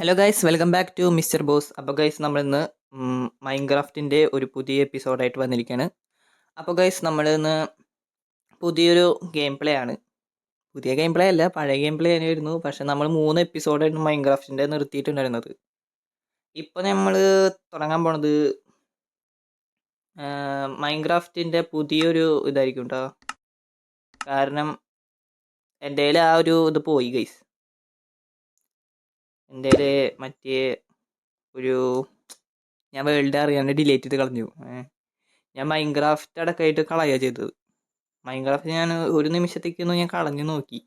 Hello guys welcome back to mister boss അപ്പോൾ guys നമ്മൾ നമ്മളിന്ന് മൈൻക്രാഫ്റ്റിന്റെ ഒരു പുതിയ എപ്പിസോഡായിട്ട് വന്നിരിക്കുകയാണ് അപ്പോൾ ഗൈസ് നമ്മൾ ഇന്ന് പുതിയൊരു ഗെയിം പ്ലേ ആണ്. പുതിയ ഗെയിം പ്ലേ അല്ല പഴയ ഗെയിം പ്ലേ തന്നെയായിരുന്നു. പക്ഷെ നമ്മൾ മൂന്ന് എപ്പിസോഡായിരുന്നു മൈൻക്രാഫ്റ്റിന്റെ നിർത്തിയിട്ടുണ്ടായിരുന്നത്. ഇപ്പോൾ നമ്മൾ തുടങ്ങാൻ പോണത് മൈൻക്രാഫ്റ്റിന്റെ പുതിയൊരു ഇതായിരിക്കും കേട്ടോ കാരണം എന്റെ ആ ഒരു ഇത് പോയി ഗൈസ് എന്റെ മറ്റേ ഒരു ഞാൻ വേൾഡ് അറിയാണ്ട് ഡിലേറ്റ് ചെയ്ത് കളഞ്ഞു. ഞാൻ മൈൻക്രാഫ്റ്റ് അടക്കമായിട്ട് കളയുക ചെയ്തത്. മൈൻക്രാഫ്റ്റ് ഞാൻ ഒരു നിമിഷത്തേക്കൊന്നും ഞാൻ കളഞ്ഞു നോക്കി.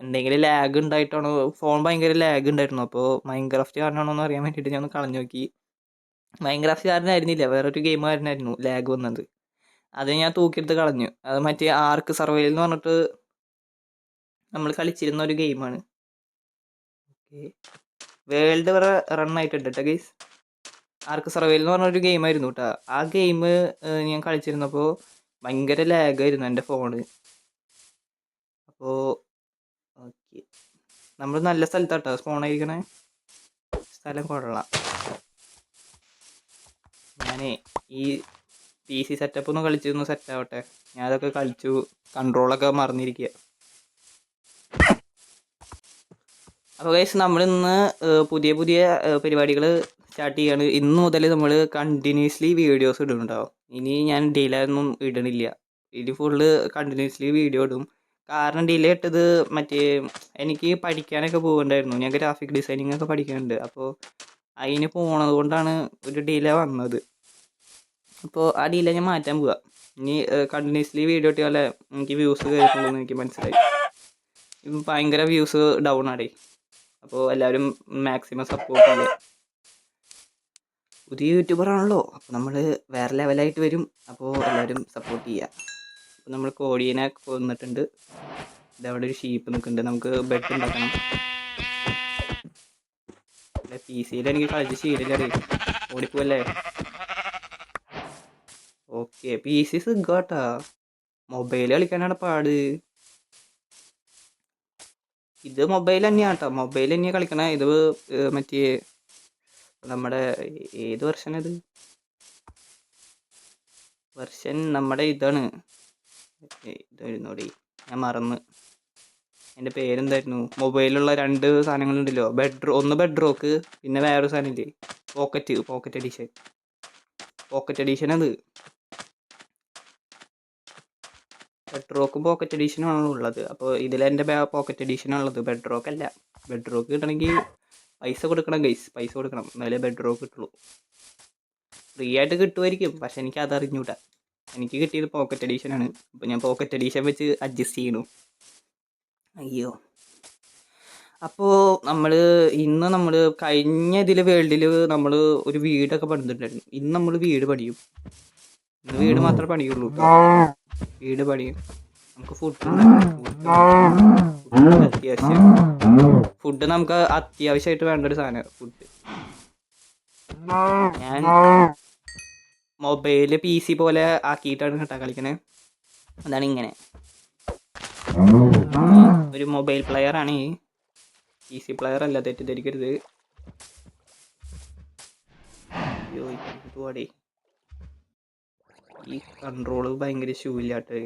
എന്തെങ്കിലും ലാഗ് ഉണ്ടായിട്ടാണോ? ഫോൺ ഭയങ്കര ലാഗ് ഉണ്ടായിരുന്നു. അപ്പോൾ മൈൻക്രാഫ്റ്റ് കാരണമാണോ എന്ന് അറിയാൻ വേണ്ടിയിട്ട് ഞാൻ ഒന്ന് കളഞ്ഞു നോക്കി. മൈൻക്രാഫ്റ്റ് കാരനായിരുന്നില്ല. വേറൊരു ഗെയിം കാരനായിരുന്നു ലാഗ് വന്നത്. അത് ഞാൻ തൂക്കിയെടുത്ത് കളഞ്ഞു. അത് മറ്റേ ആർക്ക് സർവൈവൽ എന്ന് പറഞ്ഞിട്ട് നമ്മൾ കളിച്ചിരുന്ന ഒരു ഗെയിമാണ് ഓക്കെ വേൾഡ് വരെ റൺ ആയിട്ടുണ്ട് കേട്ടോ ഗൈസ് ആർക്ക് സർവൈവൽ എന്ന് പറഞ്ഞൊരു ഗെയിമായിരുന്നു കേട്ടോ ആ ഗെയിം ഞാൻ കളിച്ചിരുന്നപ്പോൾ ഭയങ്കര ലാഗായിരുന്നു എന്റെ ഫോണ് അപ്പോൾ ഓക്കെ നമ്മൾ നല്ല സ്ഥലത്താട്ടോ സ്പോൺ ആയിരിക്കണേ? സ്ഥലം കൊള്ളാം. ഞാനേ ഈ പി സി സെറ്റപ്പ് ഒന്ന് കളിച്ചൊന്ന് സെറ്റാവട്ടെ ഞാനതൊക്കെ കളിച്ചു. കൺട്രോളൊക്കെ മറന്നിരിക്കുക അപ്പോൾ ഗൈസ് നമ്മൾ ഇന്ന് പുതിയ പുതിയ പരിപാടികൾ സ്റ്റാർട്ട് ചെയ്യാണ്. ഇന്ന് മുതൽ നമ്മൾ കണ്ടിന്യൂസ്ലി വീഡിയോസ് ഇടുന്നുണ്ടാവും ഇനി ഞാൻ ഡിലേ ഒന്നും ഇടണില്ല. ഇനി ഫുള്ള് കണ്ടിന്യൂസ്ലി വീഡിയോ ഇടും. കാരണം ഡിലേ ഇട്ടത് മറ്റേ എനിക്ക് പഠിക്കാനൊക്കെ പോകുന്നുണ്ടായിരുന്നു ഞാൻ ഗ്രാഫിക് ഡിസൈനിങ് ഒക്കെ പഠിക്കാനുണ്ട്. അപ്പോൾ അതിന് പോണത് കൊണ്ടാണ് ഒരു ഡിലേ വന്നത്. അപ്പോൾ ആ ഡിലേ ഞാൻ മാറ്റാൻ പോവാ. ഇനി കണ്ടിന്യൂസ്ലി വീഡിയോ ഇട്ടിയാലേ എനിക്ക് വ്യൂസ് കയറിയിട്ടുണ്ടെന്ന് എനിക്ക് മനസ്സിലായി. ഭയങ്കര വ്യൂസ് ഡൗൺ ആടേ. അപ്പോൾ എല്ലാവരും മാക്സിമം സപ്പോർട്ട് ചെയ്യുക പുതിയ യൂട്യൂബർ ആണല്ലോ. അപ്പോൾ നമ്മൾ വേറെ ലെവലായിട്ട് വരും. അപ്പോൾ എല്ലാവരും സപ്പോർട്ട് ചെയ്യുക അപ്പോൾ നമ്മൾ കോടിയനെ കൊന്നിട്ടുണ്ട്. ഇതവിടെ ഒരു ഷീപ്പ് നിൽക്കുന്നുണ്ട്. നമുക്ക് ബെഡ് ഉണ്ടാക്കണം. പി സിയിൽ എനിക്ക് കളിച്ച് ശീലില്ല ഓടിപ്പോവല്ലേ? ഓക്കെ പി സി സുഖാട്ടാ. മൊബൈൽ കളിക്കാനാണ് പാട്. ഇത് മൊബൈൽ തന്നെയാണ് കേട്ടോ മൊബൈൽ തന്നെയാണ് കളിക്കണേ. ഇത് മറ്റേ നമ്മുടെ ഏത് വെർഷൻ ഇത്? വെർഷൻ നമ്മുടെ ഇതാണ്. ഇതായിരുന്നോടി ഞാൻ മറന്ന്. എന്റെ പേരെന്തായിരുന്നു? മൊബൈലുള്ള രണ്ട് സാധനങ്ങളുണ്ടല്ലോ. ബെഡ്റോ ഒന്ന് ബെഡ്റോക്ക് പിന്നെ വേറൊരു സാധനം ഇല്ലേ? Pocket pocket edition pocket edition അത്. ബെഡ് റോക്കും പോക്കറ്റ് എഡീഷനാണ് ഉള്ളത്. അപ്പോൾ ഇതിൽ ഇതിലെന്റെ പോക്കറ്റ് എഡീഷനാണ് ഉള്ളത് ബെഡ്റോക്ക് അല്ല. ബെഡ്റോക്ക് കിട്ടണമെങ്കിൽ പൈസ കൊടുക്കണം ഗൈസ് പൈസ കൊടുക്കണം. എന്നാലേ ബെഡ്റോക്ക് കിട്ടുള്ളൂ. ഫ്രീ ആയിട്ട് കിട്ടുമായിരിക്കും പക്ഷെ എനിക്ക് അത് അറിഞ്ഞൂടാ. എനിക്ക് കിട്ടിയത് പോക്കറ്റ് എഡീഷനാണ് അപ്പോൾ ഞാൻ പോക്കറ്റ് എഡീഷൻ വെച്ച് അഡ്ജസ്റ്റ് ചെയ്യണു. അയ്യോ. അപ്പോൾ നമ്മൾ ഇന്ന് നമ്മൾ കഴിഞ്ഞ ഇതിൽ വേൾഡിൽ നമ്മൾ ഒരു വീടൊക്കെ പണിതിട്ടുണ്ടായിരുന്നു. ഇന്ന് നമ്മൾ വീട് പണിയും. വീട് മാത്രമേ പണിയുള്ളൂ. വീട് പണിയും. നമുക്ക് ഫുഡ് അത്യാവശ്യം. ഫുഡ് നമുക്ക് അത്യാവശ്യമായിട്ട് വേണ്ട ഒരു സാധനം ഫുഡ് ഞാൻ മൊബൈൽ പി സി പോലെ ആക്കിയിട്ടാണ് കേട്ടോ കളിക്കണേ. അതാണ് ഇങ്ങനെ. ഒരു മൊബൈൽ പ്ലെയർ ആണ് ഈ. പി സി പ്ലെയർ അല്ല തെറ്റിദ്ധരിക്കരുത്. അയ്യോ ഈ കൺട്രോൾ ഭയങ്കര ശൂല്യാട്ടെ.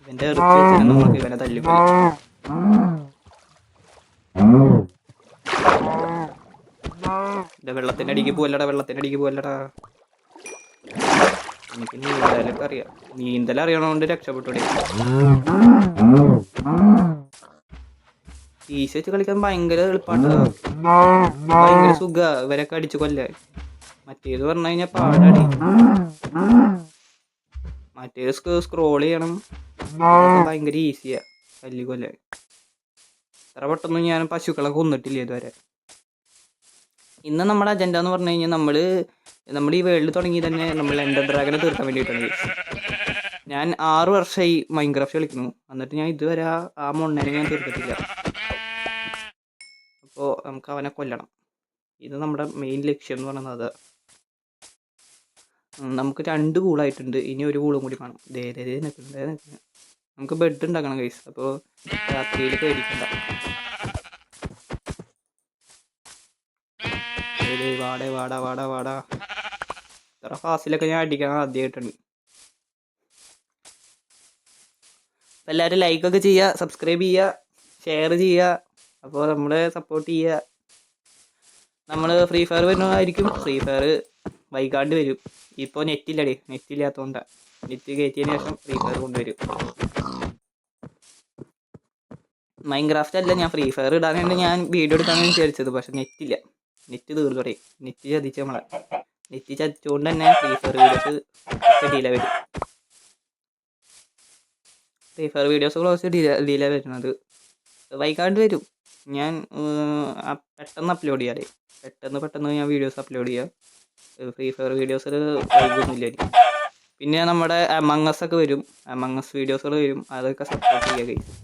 ഇവന്റെ നമുക്ക് ഇവനെ തല്ലിപ്പോയി ഇത് വെള്ളത്തിന്റെ അടിക്ക് പോവല്ലടാ വെള്ളത്തിന്റെ അടിക്ക് പോവല്ലടാ. എനിക്ക് നീന്തലൊക്കെ അറിയാം. നീന്തൽ അറിയണോണ്ട് രക്ഷപ്പെട്ടൂടെ ഈശ വെച്ച് കളിക്കാൻ ഭയങ്കര എളുപ്പാണ് ഭയങ്കര സുഖ. ഇവരൊക്കെ അടിച്ചു കൊല്ലാൻ. മറ്റേത് പറഞ്ഞു കഴിഞ്ഞാൽ പാടാടി. മറ്റേത് സ്ക്രോൾ ചെയ്യണം. ഭയങ്കര ഈസിയാ കല്ലി കൊല്ലാൻ. ഇത്ര പെട്ടെന്ന് ഞാൻ പശുക്കളെ കൊന്നിട്ടില്ല ഇതുവരെ? ഇന്ന് നമ്മുടെ അജണ്ട എന്ന് പറഞ്ഞു കഴിഞ്ഞാൽ നമ്മൾ നമ്മൾ ഈ വേൾഡ് തുടങ്ങി തന്നെ നമ്മൾ എൻഡർ ഡ്രാഗനെ തീർക്കാൻ വേണ്ടിയിട്ടാണ് ഞാൻ ആറു വർഷമായി മൈൻക്രാഫ്റ്റ് കളിക്കുന്നു. എന്നിട്ട് ഞാൻ ഇതുവരെ ആ- മൊണ്ണനെ ഞാൻ തീർത്തിട്ടില്ല. അപ്പോൾ നമുക്ക് അവനെ കൊല്ലണം. ഇത് നമ്മുടെ മെയിൻ ലക്ഷ്യം എന്ന് പറയുന്നത് അതാ. ഉം, നമുക്ക് രണ്ട് കൂളായിട്ടുണ്ട് ഇനി ഒരു കൂളും കൂടി വേണം. ദേ ദേ ദേ ദേ നമുക്ക് ബെഡ് ഉണ്ടാക്കണം കൈസ് അപ്പോൾ രാത്രിയിൽ പേടിക്കണ്ട. വാടേ വാടാ വാടാ വാടാ. ഇത്ര ഫാസിലൊക്കെ ഞാൻ അടിക്കാൻ ആദ്യമായിട്ടുണ്ട് അപ്പം എല്ലാവരും ലൈക്കൊക്കെ ചെയ്യുക സബ്സ്ക്രൈബ് ചെയ്യുക ഷെയർ ചെയ്യുക അപ്പോൾ നമ്മളെ സപ്പോർട്ട് ചെയ്യുക നമ്മൾ ഫ്രീ ഫയർ വരുന്നതായിരിക്കും. ഫ്രീ ഫയർ വൈകാണ്ട് വരും. ഇപ്പോൾ നെറ്റില്ലടി. നെറ്റ് ഇല്ലാത്തതുകൊണ്ട് നെറ്റ് കയറ്റിയതിന് ശേഷം ഫ്രീ ഫയർ കൊണ്ടുവരും. മൈൻക്രാഫ്റ്റ് അല്ല ഞാൻ ഫ്രീ ഫയർ ഇടാനാണ് ഞാൻ വീഡിയോ എടുക്കാനാണ് വിചാരിച്ചത്. പക്ഷെ നെറ്റില്ല. നെറ്റ് തീർന്നോടെ നെറ്റ് ചതിച്ച് നമ്മളെ. നെറ്റ് ചതിച്ചുകൊണ്ട് തന്നെ ഫ്രീ ഫയർ വീഡിയോസ് ഡിലേ വരും. Free fire videos close delay വരുന്നത്. വൈകാണ്ട് വരും. ഞാൻ പെട്ടെന്ന് അപ്ലോഡ് ചെയ്യാതെ പെട്ടെന്ന് പെട്ടെന്ന് ഞാൻ വീഡിയോസ് അപ്ലോഡ് ചെയ്യാം. ഫ്രീ ഫയർ വീഡിയോസിൽ വൈകൊന്നുമില്ലായിരിക്കും പിന്നെ നമ്മുടെ മങ്ങസ് ഒക്കെ വരും. മങ്ങസ് വീഡിയോസുകൾ വരും. അതൊക്കെ സപ്പോർട്ട് ചെയ്യുക ഗൈസ്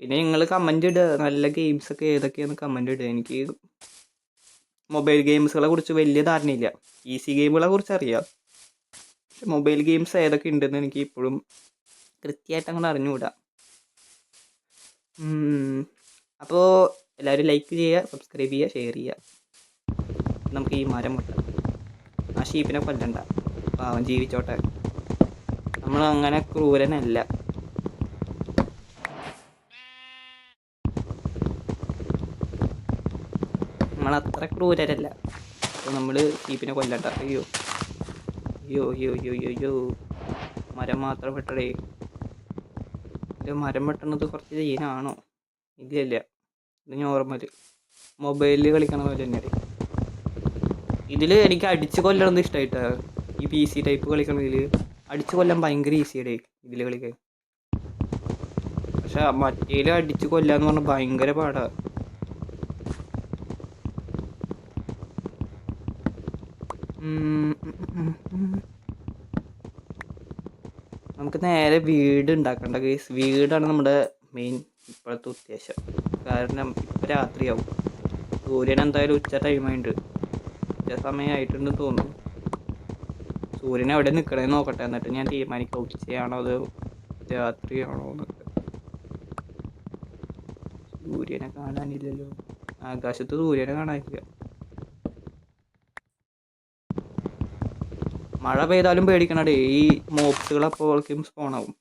പിന്നെ നിങ്ങൾ കമന്റ് ഇടുക നല്ല ഗെയിംസ് ഒക്കെ ഏതൊക്കെയാണ് കമന്റ് ഇടുക എനിക്ക് മൊബൈൽ ഗെയിംസുകളെ കുറിച്ച് വലിയ ധാരണയില്ല. ഈസി ഗെയിമുകളെ കുറിച്ച് അറിയാം. പക്ഷെ മൊബൈൽ ഗെയിംസ് ഏതൊക്കെ ഉണ്ടെന്ന് എനിക്ക് ഇപ്പോഴും കൃത്യമായിട്ട് അങ്ങോട്ട് അറിഞ്ഞുകൂടാ അപ്പോൾ എല്ലാവരും ലൈക്ക് ചെയ്യുക സബ്സ്ക്രൈബ് ചെയ്യുക ഷെയർ ചെയ്യുക നമുക്ക് ഈ മരം മുട്ട. ആ ഷീപ്പിനെ കൊല്ലണ്ട. പാവം ജീവിച്ചോട്ടെ. നമ്മൾ അങ്ങനെ ക്രൂരനല്ല. നമ്മൾ അത്ര ക്രൂരരല്ല. അപ്പോൾ നമ്മൾ ഷീപ്പിനെ കൊല്ലണ്ട. അയ്യോ. അയ്യോ അയ്യോ അയ്യോ അയ്യോ അയ്യോ. മരം മാത്രം വെട്ടടേ. ഇത് മരം വെട്ടണത് കുറച്ച് ചെയ്യാനാണോ ഇല്ലല്ല. ഇത് നോർമൽ മൊബൈലിൽ കളിക്കണ പോലെ തന്നെയാണ് ഇതിൽ എനിക്ക് അടിച്ച് കൊല്ലണം ഇഷ്ടമായിട്ടാ ഈ പി സി ടൈപ്പ് കളിക്കണതിൽ അടിച്ച് കൊല്ലാൻ ഭയങ്കര ഈസിയുടെ ഇതിൽ കളിക്കാൻ പക്ഷെ മറ്റേൽ അടിച്ച് കൊല്ലാന്ന് പറഞ്ഞാൽ ഭയങ്കര പാടാ. നമുക്ക് നേരെ വീട് ഉണ്ടാക്കണ്ട കേസ് വീടാണ് നമ്മുടെ മെയിൻ ഇപ്പോഴത്തെ ഉദ്ദേശം. കാരണം ഇപ്പം രാത്രിയാവും. സൂര്യൻ എന്തായാലും ഉച്ച ടൈമായിട്ടുണ്ട് സമയമായിട്ടുണ്ടെന്ന് തോന്നുന്നു. സൂര്യൻ എവിടെ നിൽക്കണേ നോക്കട്ടെ. എന്നിട്ട് ഞാൻ തീരുമാനിക്കാം ഉച്ചയാണോ അത് രാത്രിയാണോ എന്നൊക്കെ. സൂര്യനെ കാണാനില്ലല്ലോ. ആകാശത്ത് സൂര്യനെ കാണാനില്ല. മഴ പെയ്താലും പേടിക്കണടേ ഈ മോപ്സുകൾ അപ്പോഴേക്കും സ്പോണാവും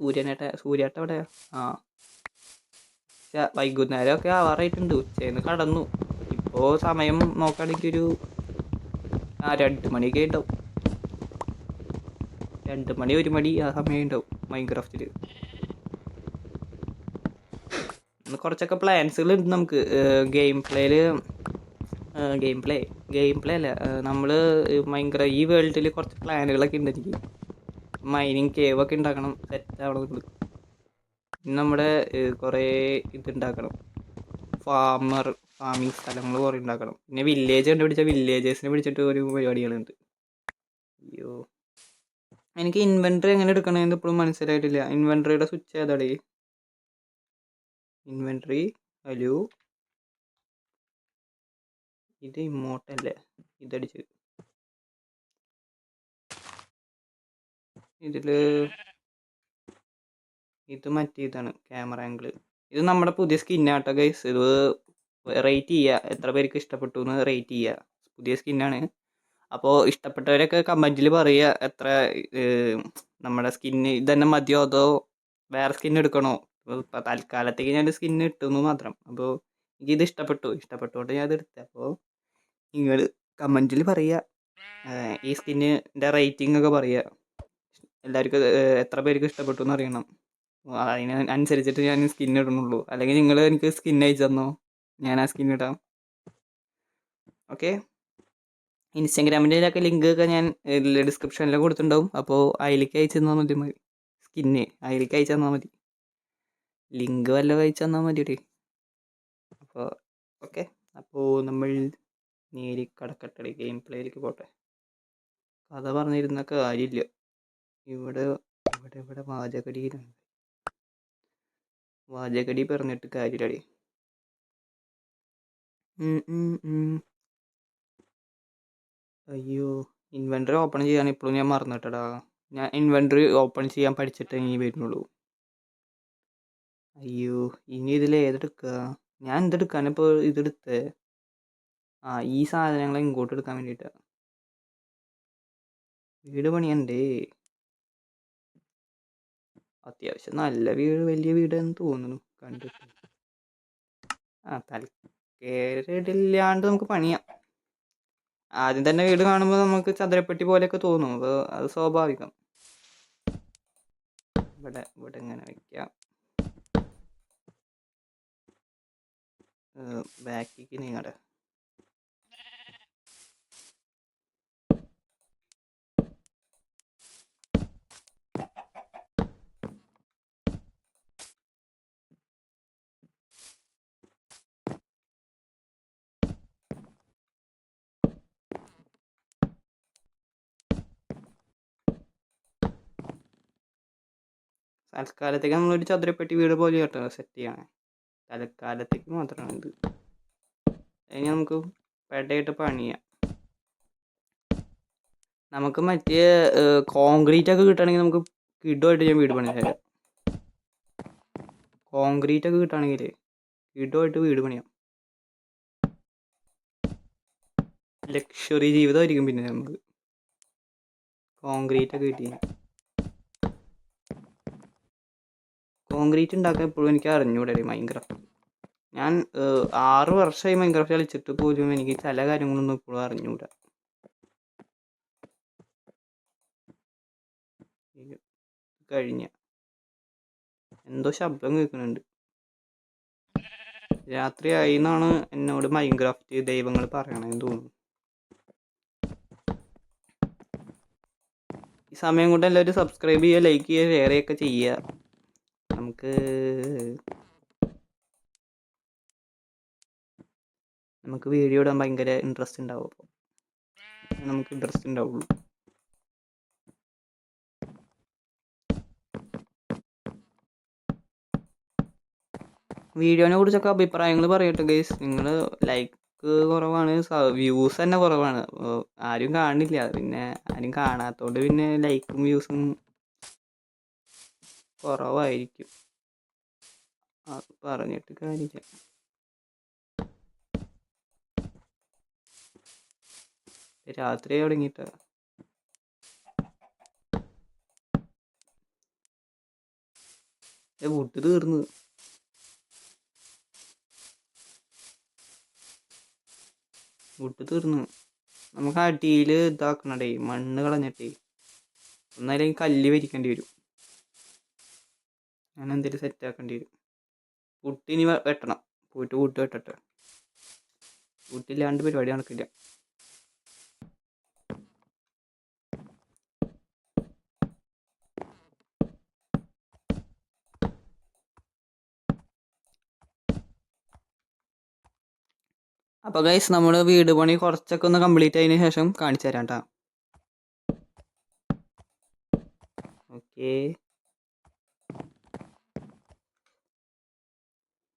സൂര്യനേട്ട സൂര്യേട്ട എവിടെയാ? ആ. വൈകുന്നേരമൊക്കെ ആവാറായിട്ടുണ്ട്. ഉച്ചയിന്ന് കടന്നു. ഇപ്പോൾ സമയം നോക്കുകയാണെങ്കിൽ ഒരു ആ രണ്ട് മണിയൊക്കെ ഉണ്ടാവും. രണ്ട് മണി ഒരു മണി ആ സമയം ഉണ്ടാവും മൈൻക്രാഫ്റ്റിൽ കുറച്ചൊക്കെ പ്ലാൻസുകൾ ഉണ്ട് നമുക്ക്. ഗെയിം പ്ലേയിൽ ഗെയിം പ്ലേ ഗെയിം പ്ലേ അല്ല നമ്മൾ ഭയങ്കര ഈ വേൾഡിൽ കുറച്ച് പ്ലാനുകളൊക്കെ ഉണ്ട് എനിക്ക് മൈനിങ് കേവ് ഒക്കെ ഉണ്ടാക്കണം സെറ്റ് ആവണം. പിന്നെ നമ്മുടെ കുറേ ഇത് ഉണ്ടാക്കണം ഫാമർ ഫാമിങ് സ്ഥലങ്ങൾ കുറേ ഉണ്ടാക്കണം പിന്നെ വില്ലേജ് കണ്ടുപിടിച്ച വില്ലേജേഴ്സിനെ പിടിച്ചിട്ട് ഒരു പരിപാടികളുണ്ട്. അയ്യോ. എനിക്ക് ഇൻവെൻട്രി എങ്ങനെ എടുക്കണമെന്ന് ഇപ്പോഴും മനസ്സിലായിട്ടില്ല. ഇൻവെൻട്രിയുടെ സ്വിച്ച് ഏതാടേ? ഇൻവെൻട്രി ഹലോ ഇത് ഇമ്മോട്ടല്ലേ ഇതടിച്ച്. ഇതിൽ ഇത് മറ്റേ ഇതാണ് ക്യാമറ ആംഗിൾ ഇത് നമ്മുടെ പുതിയ സ്കിന്നാട്ടോ ഗൈസ് ഇത് റേറ്റ് ചെയ്യുക എത്ര പേർക്ക് ഇഷ്ടപ്പെട്ടു എന്ന് റേറ്റ് ചെയ്യുക പുതിയ സ്കിന്നാണ് അപ്പോൾ ഇഷ്ടപ്പെട്ടവരൊക്കെ കമന്റിൽ പറയുക എത്ര നമ്മുടെ സ്കിന്ന് ഇതന്നെ മതിയോ അതോ വേറെ സ്കിൻ എടുക്കണോ? ഇപ്പോൾ തൽക്കാലത്തേക്ക് ഞാൻ സ്കിന്ന് ഇട്ടുന്നു മാത്രം. അപ്പോൾ എനിക്കിത് ഇഷ്ടപ്പെട്ടു. ഇഷ്ടപ്പെട്ടുകൊണ്ട് ഞാൻ ഇത് അപ്പോൾ നിങ്ങൾ കമന്റിൽ പറയുക ഈ സ്കിന്നിന്റെ റേറ്റിംഗ് ഒക്കെ പറയുക എല്ലാവർക്കും എത്ര പേർക്ക് ഇഷ്ടപ്പെട്ടു എന്ന് അറിയണം. അതിന് അനുസരിച്ചിട്ട് ഞാൻ സ്കിൻ ഇടുന്നുള്ളൂ. അല്ലെങ്കിൽ നിങ്ങൾ എനിക്ക് സ്കിൻ അയച്ചു തന്നോ? ഞാൻ ആ സ്കിൻ ഇടാം. ഓക്കെ ഇൻസ്റ്റാഗ്രാമിന്റെ ലിങ്ക് ഒക്കെ ഞാൻ ഡിസ്ക്രിപ്ഷനിൽ കൊടുത്തിട്ടുണ്ടാവും. അപ്പോൾ അതിലേക്ക് അയച്ചു തന്നാൽ മതി മതി സ്കിന്ന് അതിലേക്ക് അയച്ചു തന്നാൽ മതി. ലിങ്ക് വല്ല അയച്ചു തന്നാൽ മതി ഒരു. അപ്പോൾ ഓക്കെ അപ്പോൾ നമ്മൾ നേരി കടക്കട്ടെ ഗെയിം പ്ലേയിലേക്ക് പോട്ടെ. കഥ പറഞ്ഞിരുന്ന കാര്യമില്ല. ഇവിടെ ഇവിടെ ഇവിടെ വാചകടിയിലാണ് വാചകടി പറഞ്ഞിട്ട് ഉം. അയ്യോ ഇൻവെന്ററി ഓപ്പൺ ചെയ്യാൻ ഇപ്പോഴും ഞാൻ മറന്നിട്ടടാ. ഞാൻ ഇൻവെന്ററി ഓപ്പൺ ചെയ്യാൻ പഠിച്ചിട്ട് ഇനി വരുന്നുള്ളൂ. അയ്യോ ഇനി ഇതിൽ ഏതെടുക്കുക ഞാൻ എന്തെടുക്കാൻ ഇപ്പോൾ ഇതെടുത്ത്? ആ ഈ സാധനങ്ങൾ ഇങ്ങോട്ട് എടുക്കാൻ വേണ്ടിയിട്ടാണ് വീട് പണിയണ്ടേ? അത്യാവശ്യം നല്ല വീട് വലിയ വീടാണെന്ന് തോന്നുന്നു കണ്ടിട്ട്. ആ തലക്കേടില്ലാണ്ട് നമുക്ക് പണിയാം. ആദ്യം തന്നെ വീട് കാണുമ്പോൾ നമുക്ക് ചതുരപ്പെട്ടി പോലെയൊക്കെ തോന്നും. അപ്പോൾ അത് സ്വാഭാവികം. ഇവിടെ ഇവിടെ ഇങ്ങനെ വയ്ക്കാം ബാക്കിക്ക് നീങ്ങടെ തൽക്കാലത്തേക്ക് നമ്മളൊരു ചതുരപ്പെട്ടി വീട് പോലെ കേട്ടോ സെറ്റ് ചെയ്യണേ. തൽക്കാലത്തേക്ക് മാത്രമാണ് ഇത്. അതിന് നമുക്ക് പെടയിട്ട് പണിയാം. നമുക്ക് മറ്റേ കോൺക്രീറ്റ് ഒക്കെ കിട്ടുകയാണെങ്കിൽ നമുക്ക് കിഡുമായിട്ട് ഞാൻ വീട് പണിയാം. കോൺക്രീറ്റ് ഒക്കെ കിട്ടുകയാണെങ്കിൽ കിഡുമായിട്ട് വീട് പണിയാം. ലക്ഷറി ജീവിതമായിരിക്കും പിന്നെ നമുക്ക്. കോൺക്രീറ്റ് ഒക്കെ കിട്ടി കോൺക്രീറ്റ് ഉണ്ടാക്കാൻ എപ്പോഴും എനിക്ക് അറിഞ്ഞൂടെ മൈൻക്രാഫ്റ്റ്. ഞാൻ ആറ് വർഷമായി മൈൻക്രാഫ്റ്റ് കളിച്ചിട്ട് പോലും എനിക്ക് ചില കാര്യങ്ങളൊന്നും ഇപ്പോഴും അറിഞ്ഞൂടാ. കഴിഞ്ഞ. എന്തോ ശബ്ദം കേൾക്കുന്നുണ്ട്. രാത്രിയായി എന്നാണ് എന്നോട് മൈൻക്രാഫ്റ്റ് ദൈവങ്ങൾ പറയണതെന്ന് തോന്നുന്നു. ഈ സമയം കൊണ്ട് എല്ലാവരും സബ്സ്ക്രൈബ് ചെയ്യുക ലൈക്ക് ചെയ്യുക ഷെയർ ചെയ്യുക. നമുക്ക് നമുക്ക് വീഡിയോ ഇടാൻ ഭയങ്കര ഇൻട്രസ്റ്റ് ഉണ്ടാവും അപ്പോൾ നമുക്ക് ഇൻട്രസ്റ്റ് ഉണ്ടാവുള്ളൂ വീഡിയോനെ കുറിച്ചൊക്കെ അഭിപ്രായങ്ങൾ പറയട്ടെ ഗൈസ് നിങ്ങൾ ലൈക്ക് കുറവാണ് വ്യൂസ് തന്നെ കുറവാണ്. ആരും കാണില്ല. പിന്നെ ആരും കാണാത്തതുകൊണ്ട് പിന്നെ ലൈക്കും വ്യൂസും കുറവായിരിക്കും. അത് പറഞ്ഞിട്ട് കാര്യമില്ല. രാത്രി തുടങ്ങിയിട്ടാ. വുഡ് തീർന്നു. വുഡ് തീർന്നു. നമുക്ക് അടിയിൽ ഇതാക്കണടേ മണ്ണ് കളഞ്ഞിട്ടേ. ഒന്നല്ലെങ്കിൽ കല്ല് വരിക്കേണ്ടി വരും. ഞാൻ എന്തെങ്കിലും സെറ്റ് ആക്കേണ്ടി വരും. പുട്ട് ഇനി വെട്ടണം. പോയിട്ട് പുട്ട് വെട്ടട്ടെ. പുട്ടില്ലാണ്ട് പരിപാടി നടക്കില്ല. അപ്പോൾ ഗൈസ് നമ്മൾ വീട് പണി കുറച്ചൊക്കെ ഒന്ന് കംപ്ലീറ്റ് ആയതിനു ശേഷം കാണിച്ചു തരാം കേട്ടോ ഓക്കേ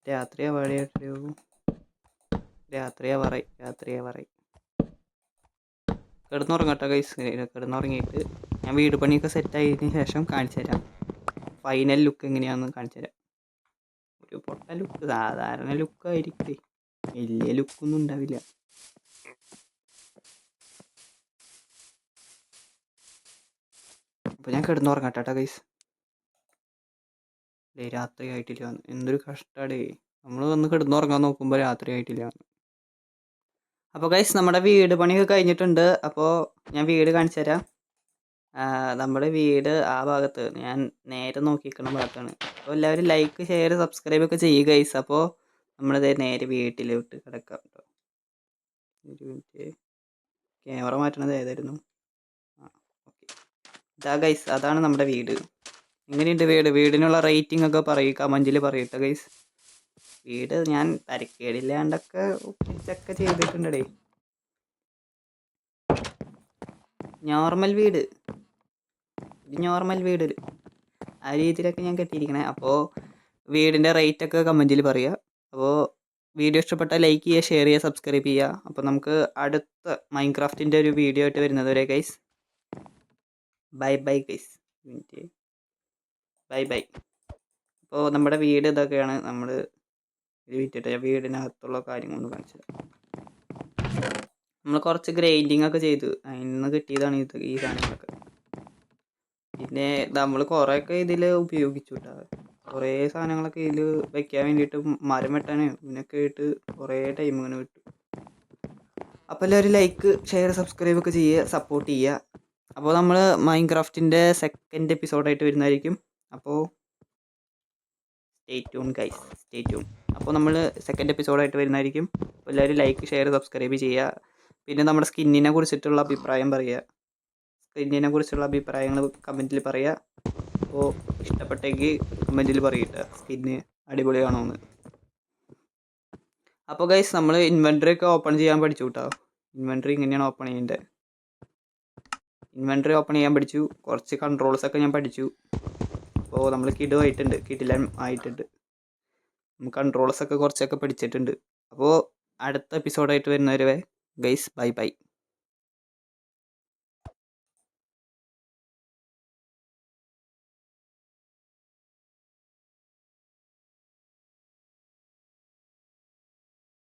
രാത്രിയാ പാടിയോ രാത്രിയാ പറയും രാത്രിയാ പറയും. കിടന്നുറങ്ങട്ടെ കൈസ് കിടന്നുറങ്ങിയിട്ട്. ഞാൻ വീട് പണിയൊക്കെ സെറ്റ് ആയതിനു ശേഷം കാണിച്ചു തരാം. ഫൈനൽ ലുക്ക് എങ്ങനെയാണെന്ന് കാണിച്ചു തരാം. ഒരു പൊട്ട ലുക്ക് സാധാരണ ലുക്കായിരിക്കും വലിയ ലുക്കൊന്നും ഉണ്ടാവില്ല. അപ്പോൾ ഞാൻ കിടന്നുറങ്ങട്ടെ കേട്ടോ കൈസ് ഡേ രാത്രി ആയിട്ടില്ല എന്തൊരു കഷ്ടടേ. നമ്മൾ വന്ന് കിടന്നുറങ്ങാൻ നോക്കുമ്പോൾ രാത്രി ആയിട്ടില്ല അപ്പോൾ ഗൈസ് നമ്മുടെ വീട് പണിയൊക്കെ കഴിഞ്ഞിട്ടുണ്ട്. അപ്പോൾ ഞാൻ വീട് കാണിച്ചു തരാം നമ്മുടെ വീട് ആ ഭാഗത്ത് ഞാൻ നേരെ നോക്കിക്കുന്ന ഭാഗത്താണ്. അപ്പോൾ എല്ലാവരും ലൈക്ക് ഷെയർ സബ്സ്ക്രൈബ് ഒക്കെ ചെയ്യുക ഗൈസ് അപ്പോൾ നമ്മളിത് നേരെ വീട്ടിലോട്ട് കിടക്കാം കേട്ടോ ഒരു മിനിറ്റ്. ക്യാമറ മാറ്റണത് ഏതായിരുന്നു? ആ ഓക്കെ ഇതാ ഗൈസ് അതാണ് നമ്മുടെ വീട്. എങ്ങനെയുണ്ട് വീട്. വീടിനുള്ള റേറ്റിംഗ് ഒക്കെ പറയും കമന്റിൽ പറയട്ടെ ഗൈസ് വീട് ഞാൻ തരക്കേടില്ലാണ്ടൊക്കെ ഒപ്പിച്ചൊക്കെ ചെയ്തിട്ടുണ്ടേ നോർമൽ വീട്. നോർമൽ വീട് ആ രീതിയിലൊക്കെ ഞാൻ കെട്ടിയിരിക്കണേ. അപ്പോൾ വീടിന്റെ റേറ്റ് ഒക്കെ കമന്റിൽ പറയുക അപ്പോൾ വീഡിയോ ഇഷ്ടപ്പെട്ടാൽ ലൈക്ക് ചെയ്യുക ഷെയർ ചെയ്യുക സബ്സ്ക്രൈബ് ചെയ്യുക. അപ്പോൾ നമുക്ക് അടുത്ത മൈൻക്രാഫ്റ്റിന്റെ ഒരു വീഡിയോ ആയിട്ട് വരുന്നത് വരെ guys bye bye guys bye bye. അപ്പോൾ നമ്മുടെ വീട് ഇതൊക്കെയാണ് നമ്മൾ ഇത് വിറ്റിട്ട് വീടിനകത്തുള്ള കാര്യങ്ങളൊന്ന് കാണിച്ചത് നമ്മൾ കുറച്ച് ഗ്രൈൻഡിങ് ഒക്കെ ചെയ്തു. അതിൽ നിന്ന് കിട്ടിയതാണ് ഇത് ഈ സാധനങ്ങളൊക്കെ. പിന്നെ നമ്മൾ കുറേയൊക്കെ ഇതിൽ ഉപയോഗിച്ചു കേട്ടോ കുറേ സാധനങ്ങളൊക്കെ ഇതിൽ വെക്കാൻ വേണ്ടിയിട്ട് മരം വെട്ടാനും ഇതിനൊക്കെ ആയിട്ട് കുറേ ടൈം ഇങ്ങനെ കിട്ടും അപ്പോൾ എല്ലാവരും ലൈക്ക് ഷെയർ സബ്സ്ക്രൈബ് ഒക്കെ ചെയ്യുക സപ്പോർട്ട് ചെയ്യുക. അപ്പോൾ നമ്മൾ മൈൻക്രാഫ്റ്റിന്റെ സെക്കൻഡ് എപ്പിസോഡായിട്ട് വരുന്നതായിരിക്കും. അപ്പോൾ stay tune guys stay tune അപ്പോൾ നമ്മൾ സെക്കൻഡ് എപ്പിസോഡായിട്ട് വരുന്നതായിരിക്കും. എല്ലാവരും ലൈക്ക് ഷെയർ സബ്സ്ക്രൈബ് ചെയ്യുക. പിന്നെ നമ്മുടെ സ്കിന്നിനെ കുറിച്ചിട്ടുള്ള അഭിപ്രായം പറയുക. സ്കിന്നിനെ കുറിച്ചുള്ള അഭിപ്രായങ്ങൾ കമന്റിൽ പറയുക. അപ്പോൾ ഇഷ്ടപ്പെട്ടെങ്കിൽ കമന്റിൽ പറയട്ടെ സ്കിന്ന് അടിപൊളിയാണോ എന്ന് അപ്പോൾ ഗൈസ് നമ്മൾ ഇൻവെൻട്രി ഒക്കെ ഓപ്പൺ ചെയ്യാൻ പഠിച്ചു കേട്ടോ ഇൻവെൻട്രി ഇങ്ങനെയാണ് ഓപ്പൺ ചെയ്യേണ്ടത് ഇൻവെൻട്രി ഓപ്പൺ ചെയ്യാൻ പഠിച്ചു. കുറച്ച് കൺട്രോൾസ് ഒക്കെ ഞാൻ പഠിച്ചു. അപ്പോൾ നമ്മൾ കിടുവായിട്ടുണ്ട്. കിഡിലൻ ആയിട്ടുണ്ട്. കൺട്രോൾസൊക്കെ കുറച്ചൊക്കെ പഠിച്ചിട്ടുണ്ട് അപ്പോൾ അടുത്ത എപ്പിസോഡായിട്ട് വരുന്നവരെ ഗൈസ് ബൈ ബൈ